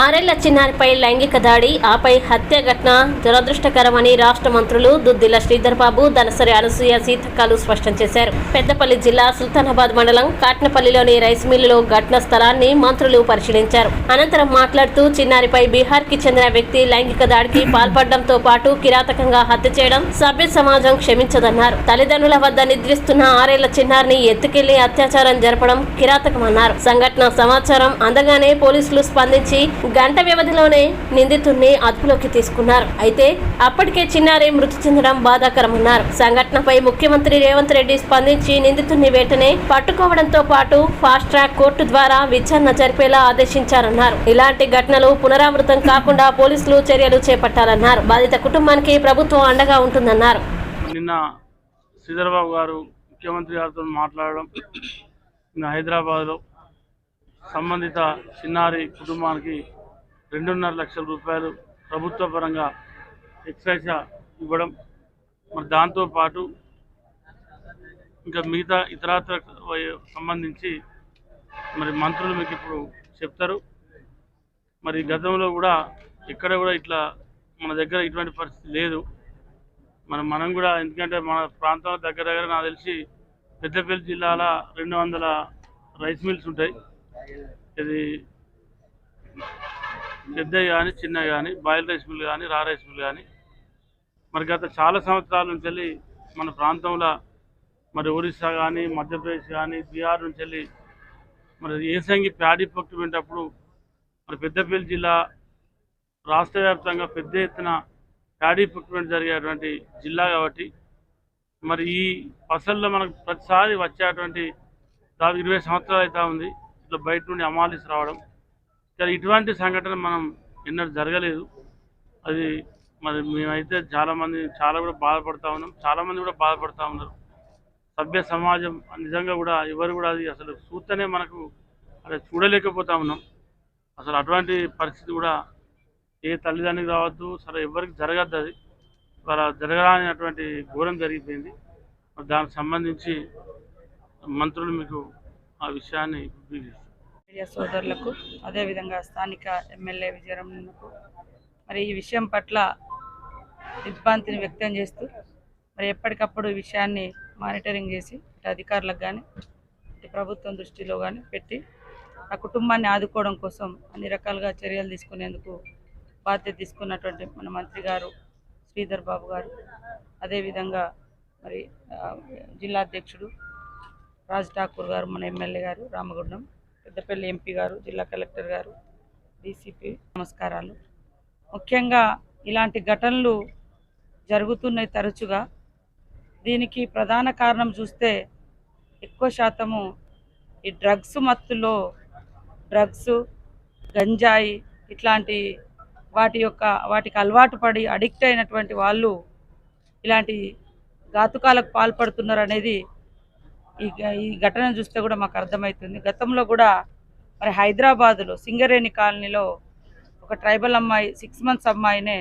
ఆరేళ్ళ చిన్నారిపై లైంగిక దాడి ఆపై హత్య ఘటన దురదృష్టకరమని రాష్ట్ర మంత్రులు దుద్దిల శ్రీధర్ బాబు దనసరి అనసూయ సీతక్కలు స్పష్టం చేశారు. పెద్దపల్లి జిల్లా సుల్తానాబాద్ మండలం కాట్నపల్లిలోని రైస్ మిల్లులో ఘటన స్థలాన్ని మంత్రులు పరిశీలించారు. అనంతరం మాట్లాడుతూ చిన్నారిపై బీహార్కి చెందిన వ్యక్తి లైంగిక దాడికి పాల్పడడంతో పాటు కిరాతకంగా హత్య చేయడం సభ్య సమాజం క్షమించదన్నారు. తల్లిదండ్రుల వద్ద నిద్రిస్తున్న ఆరేళ్ళ చిన్నారిని ఎత్తుకెళ్ళి అత్యాచారం జరపడం కిరాతకమన్నారు. సంఘటన సమాచారం అందగానే పోలీసులు స్పందించి గంట వ్యవధిలోనే నిందితుడిని అదుపులోకి తీసుకున్నారు. అయితే అప్పటికే చిన్నారి మృతి చెందడం బాధాకరమన్నారు. సంఘటనపై ముఖ్యమంత్రి రేవంత్ రెడ్డి స్పందించి నిందితుడిని వెంటనే పట్టుకోవడంతో పాటు ఫాస్ట్ ట్రాక్ కోర్టు ద్వారా విచారణ జరిపేలా ఆదేశించారన్నారు. ఇలాంటి ఘటనలు పునరావృతం కాకుండా పోలీసులు చర్యలు చేపట్టాలన్నారు. బాధిత కుటుంబానికి ప్రభుత్వం అండగా ఉంటుందన్నారు. నిన్న శ్రీధరబాబు గారు ముఖ్యమంత్రి గారితో మాట్లాడడం హైదరాబాద్లో సంబంధిత చిన్నారి కుటుంబానికి రెండున్నర లక్షల రూపాయలు ప్రభుత్వ పరంగా ఎక్సైజ్ ఇవ్వడం. మరి దాంతోపాటు ఇంకా మిగతా ఇతరాత్ర వై- సంబంధించి మరి మంత్రులు మీకు ఇప్పుడు చెప్తారు. మరి గతంలో కూడా ఎక్కడ కూడా ఇట్లా మన దగ్గర ఇటువంటి పరిస్థితి లేదు. మనం మనం కూడా ఎందుకంటే మన ప్రాంతాల దగ్గర దగ్గర నాకు తెలిసి పెద్దపల్లి జిల్లాలో రెండు వందల రైస్ మిల్స్ ఉంటాయి. ఇది పెద్దవి కానీ చిన్నవి కానీ బాయిల్ రైస్ మిల్ కానీ రా రైస్ మిల్ కానీ. మరి గత చాలా సంవత్సరాల నుంచి వెళ్ళి మన ప్రాంతంలో మరి ఒరిస్సా కానీ మధ్యప్రదేశ్ కానీ బీహార్ నుంచి వెళ్ళి మరి ఏసంగి ప్యాడీ ప్రొక్యూర్మెంట్ అప్పుడు మరి పెద్దపల్లి జిల్లా రాష్ట్ర వ్యాప్తంగా పెద్ద ఎత్తున ప్యాడీ ప్రొక్యూర్మెంట్ జరిగేటువంటి జిల్లా కాబట్టి మరి ఈ ఫసల్లో మనకు ప్రతిసారి వచ్చేటువంటి దాదాపు ఇరవై సంవత్సరాలు అయితే ఉంది. ఇట్లా బయట నుండి అమాలిసి రావడం. కానీ ఇటువంటి సంఘటన మనం ఎన్నడూ జరగలేదు. అది మరి మేమైతే చాలామంది చాలా కూడా బాధపడతా ఉన్నాం. చాలామంది కూడా బాధపడతా ఉన్నారు. సభ్య సమాజం నిజంగా కూడా ఎవరు కూడా అది అసలు చూస్తేనే మనకు అదే చూడలేకపోతా ఉన్నాం. అసలు అటువంటి పరిస్థితి కూడా ఏ తల్లిదండ్రులకు రావద్దు సరే ఎవరికి జరగద్దు అది. వాళ్ళ జరగరానటువంటి ఘోరం జరిగిపోయింది. మరి దానికి సంబంధించి మంత్రులు మీకు ఆ విషయాన్ని చేస్తారు. మీడియా సోదరులకు అదేవిధంగా స్థానిక ఎమ్మెల్యే విజయరమణకు మరి ఈ విషయం పట్ల దిగ్భ్రాంతిని వ్యక్తం చేస్తూ మరి ఎప్పటికప్పుడు ఈ విషయాన్ని మానిటరింగ్ చేసి ఇటు అధికారులకు కానీ ఇటు ప్రభుత్వం దృష్టిలో కానీ పెట్టి ఆ కుటుంబాన్ని ఆదుకోవడం కోసం అన్ని రకాలుగా చర్యలు తీసుకునేందుకు బాధ్యత తీసుకున్నటువంటి మన మంత్రి గారు శ్రీధర్ బాబు గారు అదేవిధంగా మరి జిల్లా అధ్యక్షుడు రాజ్ ఠాకూర్ గారు మన ఎమ్మెల్యే గారు రామగుండం పెద్దపల్లి ఎంపీ గారు జిల్లా కలెక్టర్ గారు డీసీపీ నమస్కారాలు. ముఖ్యంగా ఇలాంటి ఘటనలు జరుగుతున్నాయి తరచుగా. దీనికి ప్రధాన కారణం చూస్తే ఎక్కువ శాతము ఈ డ్రగ్స్ మత్తులో డ్రగ్స్ గంజాయి ఇట్లాంటి వాటి యొక్క వాటికి అలవాటు పడి అడిక్ట్ అయినటువంటి వాళ్ళు ఇలాంటి ఘాతుకాలకు పాల్పడుతున్నారు అనేది ఈ ఈ ఘటన చూస్తే కూడా మాకు అర్థమవుతుంది గతంలో కూడా మరి హైదరాబాదులో సింగరేణి కాలనీలో ఒక ట్రైబల్ అమ్మాయి సిక్స్ మంత్స్ అమ్మాయినే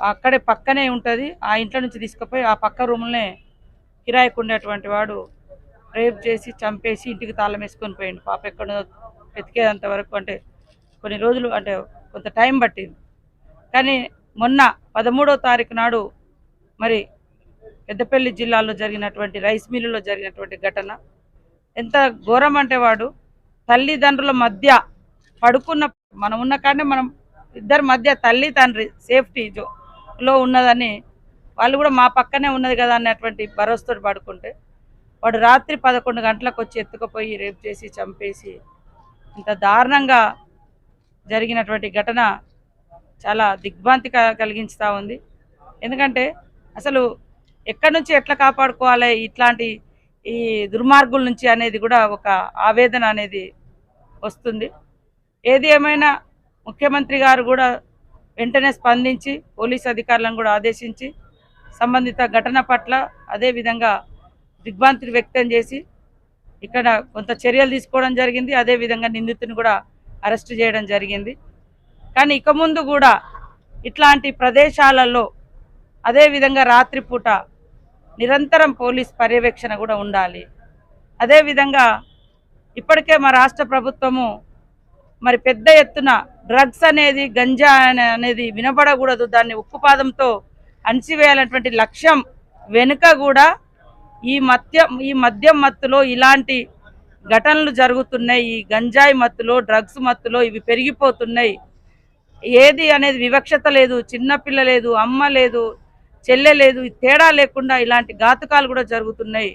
అక్కడే పక్కనే ఉంటుంది. ఆ ఇంట్లో నుంచి తీసుకుపోయి ఆ పక్క రూమ్లనే కిరాయికి ఉండేటువంటి వాడు రేప్ చేసి చంపేసి ఇంటికి తాళం వేసుకొని పోయిండు. పాప ఎక్కడ వెతికేంత వరకు అంటే కొన్ని రోజులు అంటే కొంత టైం పట్టింది. కానీ మొన్న పదమూడో తారీఖు నాడు మరి పెద్దపల్లి జిల్లాలో జరిగినటువంటి రైస్ మిల్లులో జరిగినటువంటి ఘటన. ఎంత ఘోరం అంటే వాడు తల్లిదండ్రుల మధ్య పడుకున్న మనం ఉన్న కానీ మనం ఇద్దరి మధ్య తల్లి తండ్రి సేఫ్టీలో ఉన్నదని వాళ్ళు కూడా మా పక్కనే ఉన్నది కదా అన్నటువంటి భరోసాతో పడుకుంటే వాడు రాత్రి పదకొండు గంటలకు వచ్చి ఎత్తుకుపోయి రేపు చేసి చంపేసి ఇంత దారుణంగా జరిగినటువంటి ఘటన చాలా దిగ్భ్రాంతి కలిగించుతూ కలిగించుతా ఉంది. ఎందుకంటే అసలు ఎక్కడి నుంచి ఎట్లా కాపాడుకోవాలి? ఇట్లాంటి ఈ దుర్మార్గుల నుంచి అనేది కూడా ఒక ఆవేదన అనేది వస్తుంది. ఏది ఏమైనా ముఖ్యమంత్రి గారు కూడా వెంటనే స్పందించి పోలీస్ అధికారులను కూడా ఆదేశించి సంబంధిత ఘటన పట్ల అదేవిధంగా దిగ్భ్రాంతిని వ్యక్తం చేసి ఇక్కడ కొంత చర్యలు తీసుకోవడం జరిగింది. అదేవిధంగా నిందితుని కూడా అరెస్ట్ చేయడం జరిగింది. కానీ ఇక ముందు కూడా ఇట్లాంటి ప్రదేశాలలో అదేవిధంగా రాత్రిపూట నిరంతరం పోలీస్ పర్యవేక్షణ కూడా ఉండాలి. అదేవిధంగా ఇప్పటికే మా రాష్ట్ర ప్రభుత్వము మరి పెద్ద ఎత్తున డ్రగ్స్ అనేది గంజా అనేది వినబడకూడదు. దాన్ని ఉక్కుపాదంతో అణిచివేయాలన్నటువంటి లక్ష్యం వెనుక కూడా ఈ మద్యం ఈ మద్యం మత్తులో ఇలాంటి ఘటనలు జరుగుతున్నాయి. ఈ గంజాయి మత్తులో డ్రగ్స్ మత్తులో ఇవి పెరిగిపోతున్నాయి. ఏది అనేది వివక్షత లేదు. చిన్నపిల్ల లేదు అమ్మ లేదు చెల్లెలేదు తేడా లేకుండా ఇలాంటి ఘాతుకాలు కూడా జరుగుతున్నాయి.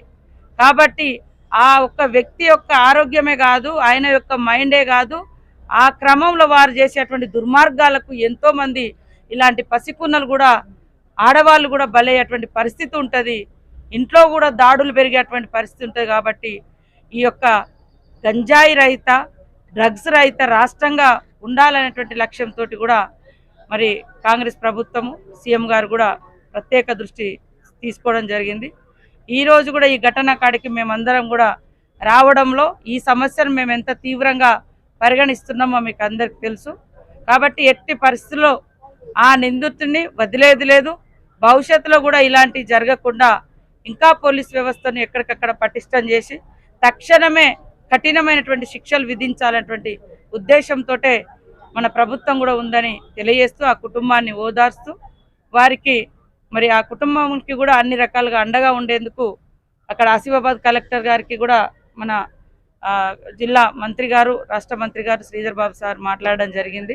కాబట్టి ఆ ఒక్క వ్యక్తి యొక్క ఆరోగ్యమే కాదు ఆయన యొక్క మైండే కాదు ఆ క్రమంలో వారు చేసేటువంటి దుర్మార్గాలకు ఎంతోమంది ఇలాంటి పసికున్నలు కూడా ఆడవాళ్ళు కూడా బలయ్యేటువంటి పరిస్థితి ఉంటుంది. ఇంట్లో కూడా దాడులు పెరిగేటువంటి పరిస్థితి ఉంటుంది కాబట్టి ఈ యొక్క గంజాయి రహిత డ్రగ్స్ రహిత రాష్ట్రంగా ఉండాలనేటువంటి లక్ష్యంతో కూడా మరి కాంగ్రెస్ ప్రభుత్వము సీఎం గారు కూడా ప్రత్యేక దృష్టి తీసుకోవడం జరిగింది. ఈరోజు కూడా ఈ ఘటన కాడికి మేమందరం కూడా రావడంలో ఈ సమస్యను మేము ఎంత తీవ్రంగా పరిగణిస్తున్నామో మీకు అందరికి తెలుసు. కాబట్టి ఎట్టి పరిస్థితుల్లో ఆ నిందితుడిని వదిలేది లేదు. భవిష్యత్తులో కూడా ఇలాంటివి జరగకుండా ఇంకా పోలీస్ వ్యవస్థను ఎక్కడికక్కడ పటిష్టం చేసి తక్షణమే కఠినమైనటువంటి శిక్షలు విధించాలన్నటువంటి ఉద్దేశంతో మన ప్రభుత్వం కూడా ఉందని తెలియజేస్తూ ఆ కుటుంబాన్ని ఓదార్స్తూ వారికి మరి ఆ కుటుంబంకి కూడా అన్ని రకాలుగా అండగా ఉండేందుకు అక్కడ ఆసిఫాబాద్ కలెక్టర్ గారికి కూడా మన జిల్లా మంత్రి గారు రాష్ట్ర మంత్రి గారు శ్రీధర్ బాబు సార్ మాట్లాడడం జరిగింది.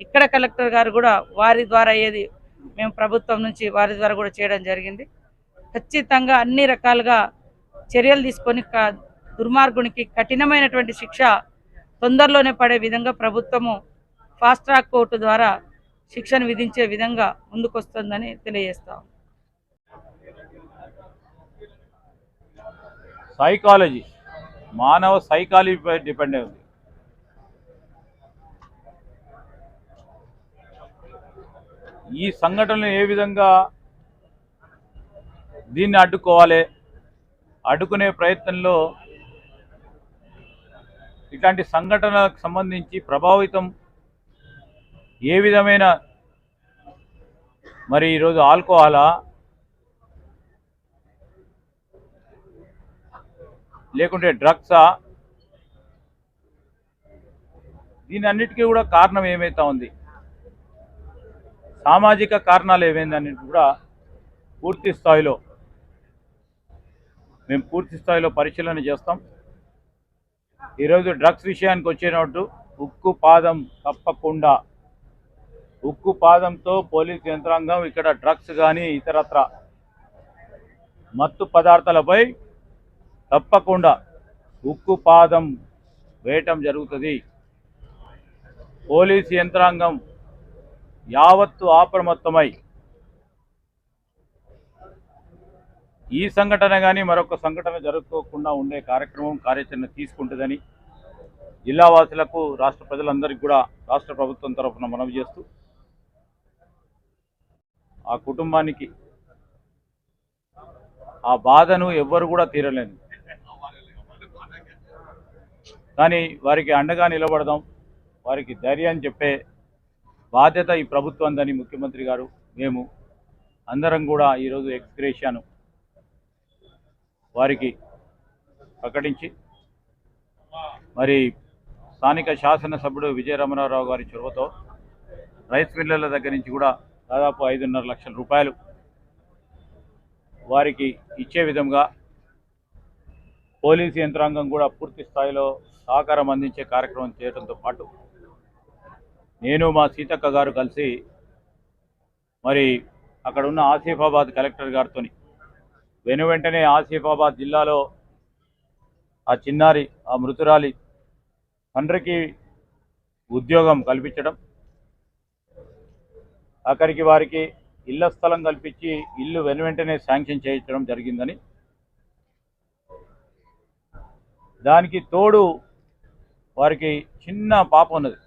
ఇక్కడ కలెక్టర్ గారు కూడా వారి ద్వారా అయ్యేది మేము ప్రభుత్వం నుంచి వారి ద్వారా కూడా చేయడం జరిగింది. ఖచ్చితంగా అన్ని రకాలుగా చర్యలు తీసుకొని దుర్మార్గునికి కఠినమైనటువంటి శిక్ష తొందరలోనే పడే విధంగా ప్రభుత్వము ఫాస్ట్ ట్రాక్ కోర్టు ద్వారా శిక్షను విధించే విధంగా ముందుకొస్తుందని తెలియజేస్తాం. సైకాలజీ మానవ సైకాలజీపై డిపెండ్ అయింది ఈ సంఘటనలు ఏ విధంగా దీన్ని అడ్డుకోవాలి అడ్డుకునే ప్రయత్నంలో ఇట్లాంటి సంఘటనలకు సంబంధించి ప్రభావితం ఏ విధమైన మరి ఈరోజు ఆల్కహాలా? లేకుంటే డ్రగ్సా? దీని అన్నిటికీ కూడా కారణం ఏమైతా ఉంది? సామాజిక కారణాలు ఏమైందన్నిటి కూడా పూర్తి స్థాయిలో మేము పూర్తి స్థాయిలో పరిశీలన చేస్తాం. ఈరోజు డ్రగ్స్ విషయానికి వచ్చేటట్టు ఉక్కు పాదం తప్పకుండా ఉక్కు పాదంతో పోలీస్ యంత్రాంగం ఇక్కడ డ్రగ్స్ కానీ ఇతరత్ర మత్తు పదార్థాలపై తప్పకుండా ఉక్కు పాదం వేయటం జరుగుతుంది. పోలీస్ యంత్రాంగం యావత్తు అప్రమత్తమై ఈ సంఘటన కానీ మరొక సంఘటన జరుపుకోకుండా ఉండే కార్యక్రమం కార్యాచరణ తీసుకుంటుందని జిల్లా వాసులకు రాష్ట్ర ప్రజలందరికీ కూడా రాష్ట్ర ప్రభుత్వం తరఫున మనవి చేస్తూ ఆ కుటుంబానికి ఆ బాధను ఎవ్వరు కూడా తీరలేదు కానీ వారికి అండగా నిలబడదాం వారికి ధైర్యాన్ని చెప్పే బాధ్యత ఈ ప్రభుత్వందని ముఖ్యమంత్రి గారు మేము అందరం కూడా ఈరోజు ఎక్స్గ్రేషియాను వారికి ప్రకటించి మరి స్థానిక శాసనసభ్యుడు విజయరమణారావు గారి చొరవతో రైస్ మిల్లర్ల దగ్గర నుంచి కూడా దాదాపు ఐదున్నర లక్షల రూపాయలు వారికి ఇచ్చే విధంగా పోలీసు యంత్రాంగం కూడా పూర్తి స్థాయిలో సహకారం అందించే కార్యక్రమం చేయడంతో పాటు నేను మా సీతక్క గారు కలిసి మరి అక్కడ ఉన్న ఆసిఫాబాద్ కలెక్టర్ గారితో వెను వెంటనే ఆసిఫాబాద్ జిల్లాలో ఆ చిన్నారి ఆ మృతురాలి తండ్రికి ఉద్యోగం కల్పించడం అక్కడికి వారికి ఇళ్ళ స్థలం కల్పించి ఇల్లు వెను వెంటనే శాంక్షన్ చేయించడం జరిగిందని. దానికి తోడు వారికి చిన్న పాప ఉన్నది.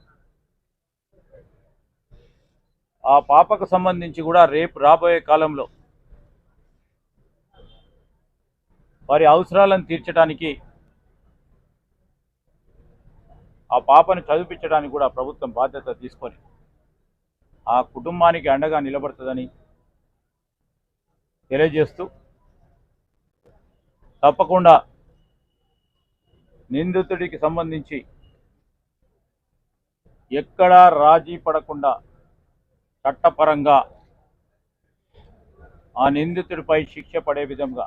ఆ పాపకు సంబంధించి కూడా రేపు రాబోయే కాలంలో వారి అవసరాలను తీర్చడానికి ఆ పాపను చదివించడానికి కూడా ప్రభుత్వం బాధ్యత తీసుకొని ఆ కుటుంబానికి అండగా నిలబడుతుందని తెలియజేస్తూ తప్పకుండా నిందితుడికి సంబంధించి ఎక్కడా రాజీ పడకుండా చట్టపరంగా ఆ నిందితుడిపై శిక్ష పడే విధంగా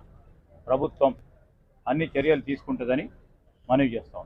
ప్రభుత్వం అన్ని చర్యలు తీసుకుంటుందని మనవి చేస్తాం